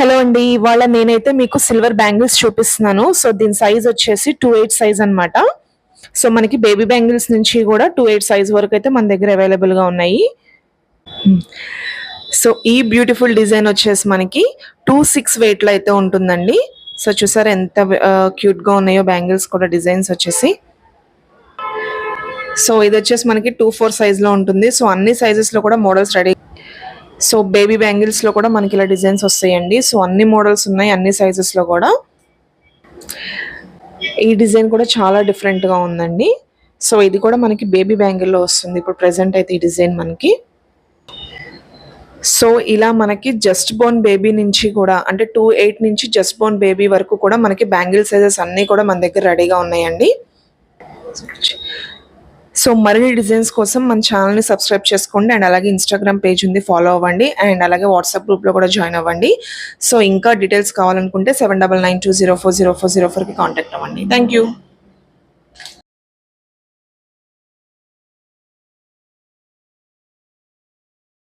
Hello అండి ఇవాళ నేనైతే మీకు సిల్వర్ బ్యాంగిల్స్ చూపిస్తున్నాను. సో దీని సైజ్ వచ్చేసి టూ ఎయిట్ సైజ్ అనమాట సో మనకి బేబీ బ్యాంగిల్స్ నుంచి కూడా టూ ఎయిట్ సైజ్ వరకు అయితే మన దగ్గర అవైలబుల్గా ఉన్నాయి. సో ఈ బ్యూటిఫుల్ డిజైన్ వచ్చేసి మనకి టూ సిక్స్ వెయిట్లో అయితే ఉంటుందండి. సో చూసారు ఎంత క్యూట్గా ఉన్నాయో బ్యాంగిల్స్ కూడా డిజైన్స్ వచ్చేసి. సో ఇది వచ్చేసి మనకి టూ ఫోర్ సైజ్లో ఉంటుంది. సో అన్ని సైజెస్లో కూడా మోడల్స్ రెడీ సో బేబీ బ్యాంగిల్స్లో కూడా మనకి ఇలా డిజైన్స్ వస్తాయండి. సో అన్ని మోడల్స్ ఉన్నాయి అన్ని సైజెస్లో కూడా. ఈ డిజైన్ కూడా చాలా డిఫరెంట్గా ఉందండి. సో ఇది కూడా మనకి బేబీ బ్యాంగిల్లో వస్తుంది. ఇప్పుడు ప్రెసెంట్ అయితే ఈ డిజైన్ మనకి. సో ఇలా మనకి జస్ట్ బోర్న్ బేబీ నుంచి కూడా అంటే టూ ఎయిట్ నుంచి జస్ట్ బోర్న్ బేబీ వరకు కూడా మనకి బ్యాంగిల్ సైజెస్ అన్నీ కూడా మన దగ్గర రెడీగా ఉన్నాయండి. సో మరిన్ని డిజైన్స్ కోసం మన ఛానల్ని సబ్స్క్రైబ్ చేసుకోండి. అండ్ అలాగే ఇన్స్టాగ్రామ్ పేజ్ ఉంది ఫాలో అవ్వండి. అండ్ అలాగే వాట్సాప్ గ్రూప్లో కూడా జాయిన్ అవ్వండి. సో ఇంకా డీటెయిల్స్ కావాలనుకుంటే seven double nine two zero four zero four zero ఫోర్కి కాంటాక్ట్ అవ్వండి. Thank you